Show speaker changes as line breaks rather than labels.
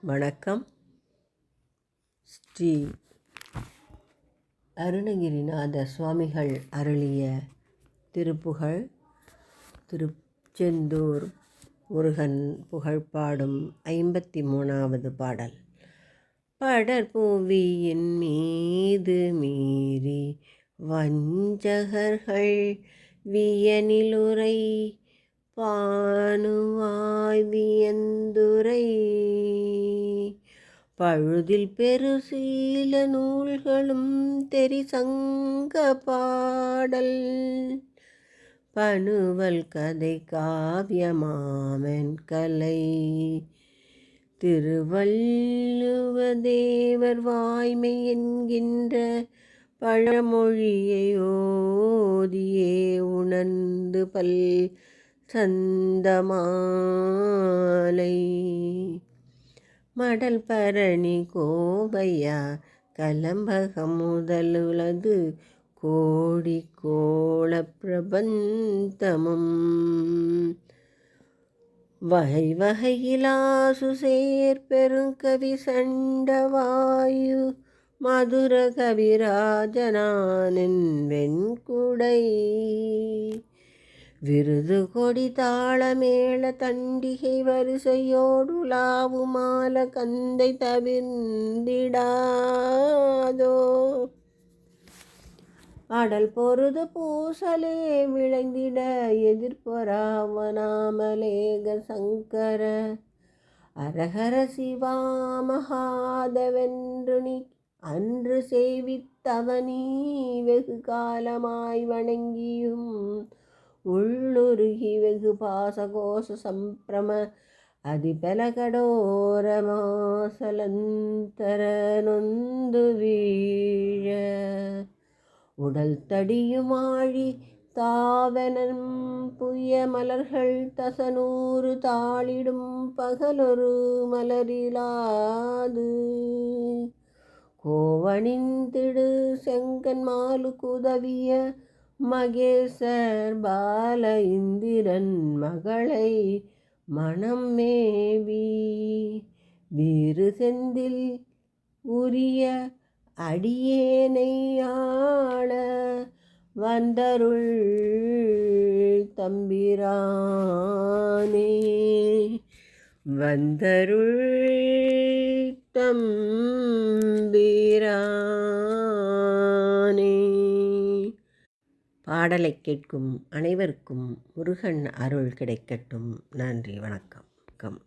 வணக்கம். ஸ்ரீ அருணகிரிநாத சுவாமிகள் அருளிய திருப்புகழ் திருச்செந்தூர் முருகன் புகழ்பாடும் ஐம்பத்தி மூணாவது பாடல். படர்புவியின் மீது மீறி வஞ்சகர்கள் வியனிலுரை பானுவாய் வியந்துரை பழுதில் பெருசீல நூல்களும் தெரிசங்க பாடல். பணுவல் கதை காவியமாமன் கலை. திருவள்ளுவதேவர் வாய்மை என்கின்ற பழமொழியை ஓதியே உணர்ந்து பல் சந்தமாலை. மடல் பரணி கோபையா கலம்பகம் முதலுளது கோடி கோள பிரபந்தமும். வகை வகையிலாசு சேர்பெருங்கவி சண்டவாயு மதுர கவிராஜனானின் வெண்குடை. விருது கொடி தாளமேள தண்டிகை வரிசையோடுலாவு மால கந்தை தவிர்ந்திடாதோ? அடல் பொருது பூசலே விளைந்திட எதிர்பொறாமனாமலேக சங்கர. அரஹர சிவா மகாதவென்று நீ அன்று சேவித்தவனீ வெகு காலமாய் வணங்கியும் உள்ளுருகி வெகு பாசகோஷ சம்பிரம அதிபலகடோரமாசலந்தர நொந்து வீழ. உடல் தடியுமாழி தாவனம் புய மலர்கள் தசனூறு தாளிடும் பகலொரு மலரிலாது. கோவணிந்திடு செங்கன் மாலு குதவிய மகேசர் பால இந்திரன் மகளை மனம் மேவி. வீறு செந்தில் உரிய அடியேனை ஆள வந்தருள் தம்பிரானே. வந்தருள் தம்பிரான் பாடலை கேட்கும் அனைவருக்கும் முருகன் அருள் கிடைக்கட்டும். நன்றி வணக்கம். வணக்கம்